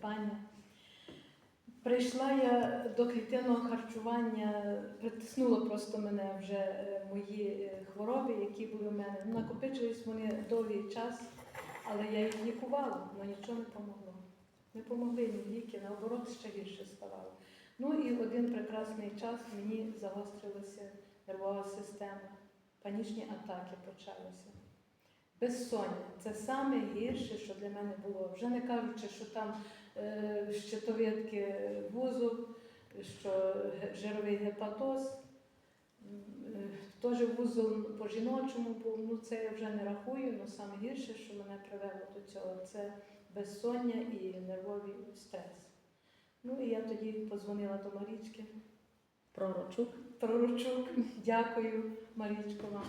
пані. Прийшла я до клітинного харчування, притиснуло просто мене вже е, мої е, хвороби, які були в мене. Накопичились вони довгий час, але я їх лікувала, але нічого не помогло. Не помогли ні ліки, наоборот, ще гірше ставало. Ну і в один прекрасний час мені загострилася нервова система, панічні атаки почалися. Безсоння це саме гірше, що для мене було. Вже не кажучи, що там щитовидки вузол, що жировий гепатоз, е, теж вузол по жіночому був. Ну це я вже не рахую, але саме гірше, що мене привело до цього, це безсоння і нервовий стрес. Ну і я тоді подзвонила до Марічки. Пророчук. Пророчук, дякую, Марічко вам.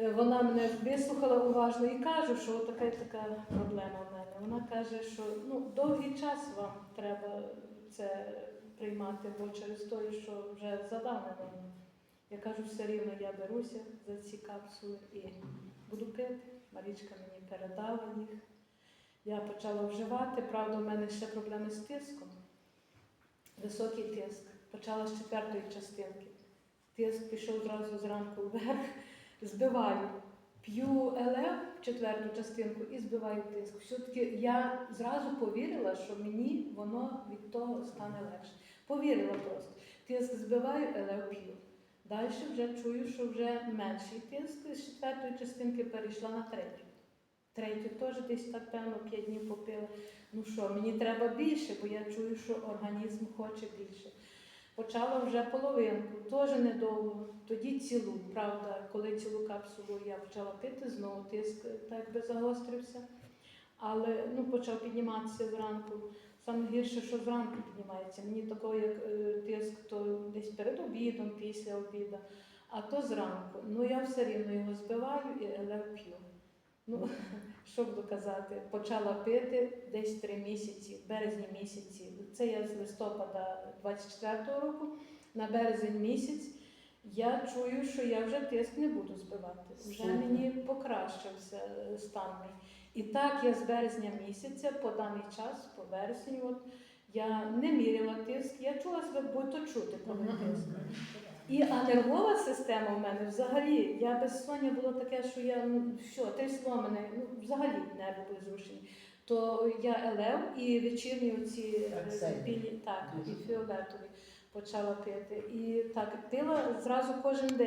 Е, Вона мене вислухала уважно і каже, що така і така проблема в мене. Вона каже, що ну, довгий час вам треба це приймати, бо через те, що вже задавнено. Я кажу, все рівно я беруся за ці капсули і буду пити. Марічка мені передала їх. Я почала вживати. Правда, у мене ще проблеми з тиском. Високий тиск. Почала з четвертої частинки. Тиск пішов зразу зранку вверх, збиваю. П'ю елев четверту частинку і збиваю тиск. Все-таки я зразу повірила, що мені воно від того стане легше. Повірила просто. Тиск збиваю, елев п'ю. Далі вже чую, що вже менший тиск з четвертої частинки перейшла на третю. Третю теж десь так певно 5 днів попила. Ну що, мені треба більше, бо я чую, що організм хоче більше. Почала вже половинку, теж недовго, тоді цілу, правда, коли цілу капсулу я почала пити, знову тиск так би загострився. Але ну, почав підніматися зранку. Саме гірше, що зранку піднімається. Мені такого, як е, тиск, то десь перед обідом, після обіду, а то зранку. Ну я все рівно його збиваю і елев п'ю. Ну, що буду казати, почала пити десь три місяці, в березні місяці. Це я з листопада 24-го року, на березень місяць. Я чую, що я вже тиск не буду збивати. Вже мені покращився стан. І так я з березня місяця по даний час, по вересень, от, я не міряла тиск, я чула себе, будь-то чути, коли тиск. І а нервова система в мене взагалі, я без соння було таке, що я ну що, трясло мене, ну взагалі нерви були зрушені. То я елев і вечірні оці Так, е, білі, так, і фіолетові почала пити. І так пила зразу кожен день.